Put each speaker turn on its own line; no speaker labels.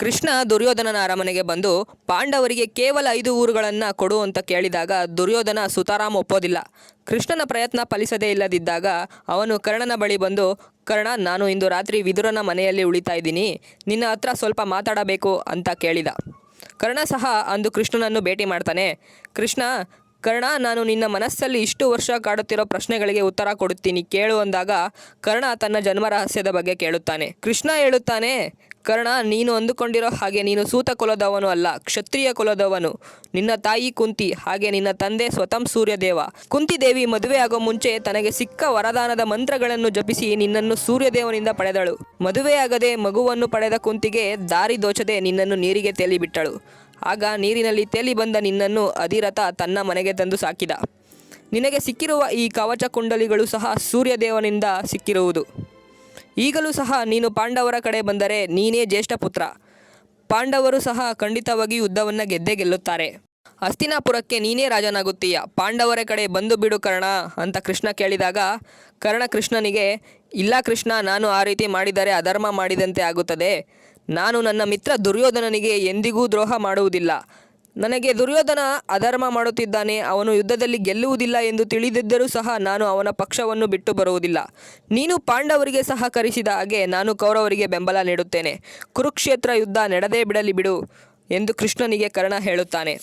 ಕೃಷ್ಣ ದುರ್ಯೋಧನನ ಅರಮನೆಗೆ ಬಂದು, ಪಾಂಡವರಿಗೆ ಕೇವಲ ಐದು ಊರುಗಳನ್ನು ಕೊಡು ಅಂತ ಕೇಳಿದಾಗ ದುರ್ಯೋಧನ ಸುತಾರಾಮ್ ಒಪ್ಪೋದಿಲ್ಲ. ಕೃಷ್ಣನ ಪ್ರಯತ್ನ ಫಲಿಸದೇ ಇಲ್ಲದಿದ್ದಾಗ ಅವನು ಕರ್ಣನ ಬಳಿ ಬಂದು, ಕರ್ಣ, ನಾನು ಇಂದು ರಾತ್ರಿ ವಿದುರನ ಮನೆಯಲ್ಲಿ ಉಳಿತಾ ಇದ್ದೀನಿ. ನಿನ್ನ ಹತ್ರ ಸ್ವಲ್ಪ ಮಾತಾಡಬೇಕು ಅಂತ ಕೇಳಿದ. ಕರ್ಣ ಸಹ ಅಂದು ಕೃಷ್ಣನನ್ನು ಭೇಟಿ ಮಾಡ್ತಾನೆ. ಕೃಷ್ಣ ಕರ್ಣ, ನಾನು ನಿನ್ನ ಮನಸ್ಸಲ್ಲಿ ಇಷ್ಟು ವರ್ಷ ಕಾಡುತ್ತಿರೋ ಪ್ರಶ್ನೆಗಳಿಗೆ ಉತ್ತರ ಕೊಡುತ್ತೀನಿ. ಕೇಳು ಅಂದಾಗ ಕರ್ಣ ತನ್ನ ಜನ್ಮ ರಹಸ್ಯದ ಬಗ್ಗೆ ಕೇಳುತ್ತಾನೆ. ಕೃಷ್ಣ ಹೇಳುತ್ತಾನೆ, ಕರ್ಣ, ನೀನು ಅಂದುಕೊಂಡಿರೋ ಹಾಗೆ ನೀನು ಸೂತ ಕುಲದವನು ಅಲ್ಲ, ಕ್ಷತ್ರಿಯ ಕುಲದವನು. ನಿನ್ನ ತಾಯಿ ಕುಂತಿ, ಹಾಗೆ ನಿನ್ನ ತಂದೆ ಸ್ವತಂ ಸೂರ್ಯದೇವ. ಕುಂತಿದೇವಿ ಮದುವೆ ಆಗೋ ಮುಂಚೆ ತನಗೆ ಸಿಕ್ಕ ವರದಾನದ ಮಂತ್ರಗಳನ್ನು ಜಪಿಸಿ ನಿನ್ನನ್ನು ಸೂರ್ಯದೇವನಿಂದ ಪಡೆದಳು. ಮದುವೆಯಾಗದೆ ಮಗುವನ್ನು ಪಡೆದ ಕುಂತಿಗೆ ದಾರಿ ದೋಚದೆ ನಿನ್ನನ್ನು ನೀರಿಗೆ ತೇಲಿಬಿಟ್ಟಳು. ಆಗ ನೀರಿನಲ್ಲಿ ತೇಲಿ ಬಂದ ನಿನ್ನನ್ನು ಅಧಿರಥ ತನ್ನ ಮನೆಗೆ ತಂದು ಸಾಕಿದ. ನಿನಗೆ ಸಿಕ್ಕಿರುವ ಈ ಕವಚ ಕುಂಡಲಿಗಳು ಸಹ ಸೂರ್ಯದೇವನಿಂದ ಸಿಕ್ಕಿರುವುದು. ಈಗಲೂ ಸಹ ನೀನು ಪಾಂಡವರ ಕಡೆ ಬಂದರೆ ನೀನೇ ಜ್ಯೇಷ್ಠ ಪುತ್ರ. ಪಾಂಡವರು ಸಹ ಖಂಡಿತವಾಗಿ ಯುದ್ಧವನ್ನು ಗೆದ್ದೇ ಗೆಲ್ಲುತ್ತಾರೆ. ಹಸ್ತಿನಾಪುರಕ್ಕೆ ನೀನೇ ರಾಜನಾಗುತ್ತೀಯ. ಪಾಂಡವರ ಕಡೆ ಬಂದು ಬಿಡು ಕರ್ಣ ಅಂತ ಕೃಷ್ಣ ಕೇಳಿದಾಗ, ಕರ್ಣ ಕೃಷ್ಣನಿಗೆ, ಇಲ್ಲ ಕೃಷ್ಣ, ನಾನು ಆ ರೀತಿ ಮಾಡಿದರೆ ಅಧರ್ಮ ಮಾಡಿದಂತೆ ಆಗುತ್ತದೆ. ನಾನು ನನ್ನ ಮಿತ್ರ ದುರ್ಯೋಧನನಿಗೆ ಎಂದಿಗೂ ದ್ರೋಹ ಮಾಡುವುದಿಲ್ಲ. ನನಗೆ ದುರ್ಯೋಧನ ಅಧರ್ಮ ಮಾಡುತ್ತಿದ್ದಾನೆ, ಅವನು ಯುದ್ಧದಲ್ಲಿ ಗೆಲ್ಲುವುದಿಲ್ಲ ಎಂದು ತಿಳಿದಿದ್ದರೂ ಸಹ ನಾನು ಅವನ ಪಕ್ಷವನ್ನು ಬಿಟ್ಟು ಬರುವುದಿಲ್ಲ. ನೀನು ಪಾಂಡವರಿಗೆ ಸಹಕರಿಸಿದ ಹಾಗೆ ನಾನು ಕೌರವರಿಗೆ ಬೆಂಬಲ ನೀಡುತ್ತೇನೆ. ಕುರುಕ್ಷೇತ್ರ ಯುದ್ಧ ನಡೆದೇ ಬಿಡಲಿ ಬಿಡು ಎಂದು ಕೃಷ್ಣನಿಗೆ ಕರ್ಣ ಹೇಳುತ್ತಾನೆ.